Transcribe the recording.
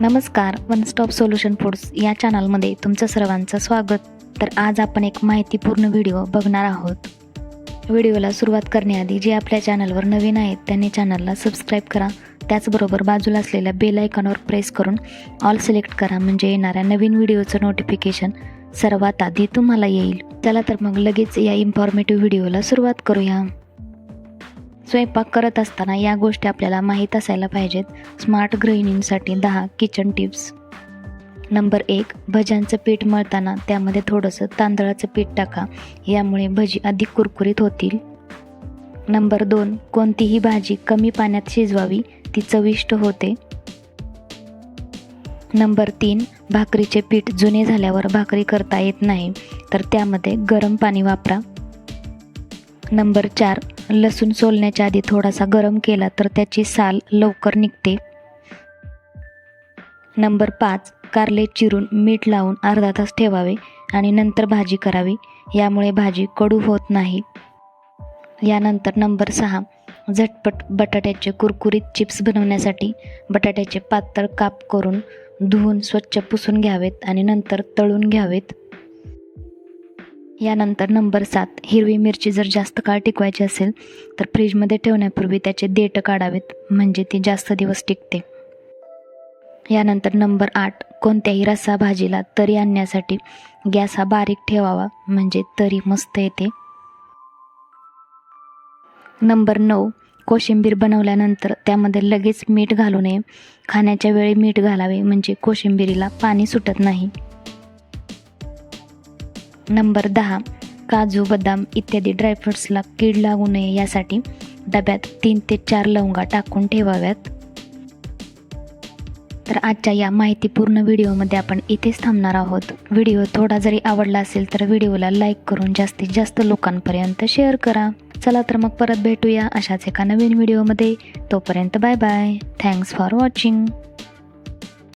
नमस्कार one stop solution foods या चॅनलमध्ये तुमचं सर्वांचं स्वागत. तर आज आपण एक माहितीपूर्ण व्हिडिओ बघणार आहोत. व्हिडिओला सुरुवात करण्याआधी जे आपल्या चॅनलवर नवीन आहेत त्यांनी चॅनलला सबस्क्राईब करा. त्याचबरोबर बाजूला असलेल्या बेल आयकॉनवर प्रेस करून ऑल सिलेक्ट करा म्हणजे येणाऱ्या नवीन व्हिडिओचं नोटिफिकेशन सर्वात आधी तुम्हाला येईल. चला तर मग लगेच या इन्फॉर्मेटिव्ह व्हिडिओला सुरुवात करूया. स्वयंपाक करत असताना या गोष्टी आपल्याला माहीत असायला पाहिजेत. स्मार्ट गृहिणींसाठी दहा किचन टिप्स नंबर एक भज्यांचं पीठ मळताना त्यामध्ये थोडंसं तांदळाचं पीठ टाका. यामुळे भजी अधिक कुरकुरीत होतील. नंबर दोन कोणतीही भाजी कमी पाण्यात शिजवावी ती चविष्ट होते. नंबर तीन भाकरीचे पीठ जुने झाल्यावर भाकरी करता येत नाही तर त्यामध्ये गरम पाणी वापरा. नंबर चार लसूण सोलण्याच्या आधी थोडासा गरम केला तर त्याची साल लवकर निघते. नंबर पाच कारले चिरून मीठ लावून अर्धा तास ठेवावे आणि नंतर भाजी करावी. यामुळे भाजी कडू होत नाही. यानंतर नंबर सहा झटपट बटाट्याचे कुरकुरीत चिप्स बनवण्यासाठी बटाट्याचे पातळ काप करून धुवून स्वच्छ पुसून घ्यावेत आणि नंतर तळून घ्यावेत. यानंतर नंबर सात हिरवी मिरची जर जास्त काळ टिकवायची असेल तर फ्रीजमध्ये ठेवण्यापूर्वी त्याचे देठ काढावेत म्हणजे ती जास्त दिवस टिकते. यानंतर नंबर आठ कोणत्याही रस्सा भाजीला तरी आणण्यासाठी गॅस हा बारीक ठेवावा म्हणजे तरी मस्त येते. नंबर नऊ कोशिंबीर बनवल्यानंतर त्यामध्ये लगेच मीठ घालू नये. खाण्याच्या वेळी मीठ घालावे म्हणजे कोशिंबिरीला पाणी सुटत नाही. नंबर दहा काजू बदाम इत्यादी ड्रायफ्रुट्सला कीड लागू नये यासाठी डब्यात तीन ते चार लवंगा टाकून ठेवाव्यात. तर आजच्या या माहितीपूर्ण व्हिडिओमध्ये आपण इथेच थांबणार आहोत. व्हिडिओ थोडा जरी आवडला असेल तर व्हिडिओला लाईक करून जास्तीत जास्त लोकांपर्यंत शेअर करा. चला तर मग परत भेटूया अशाच एका नवीन व्हिडिओमध्ये. तोपर्यंत bye bye thanks for watching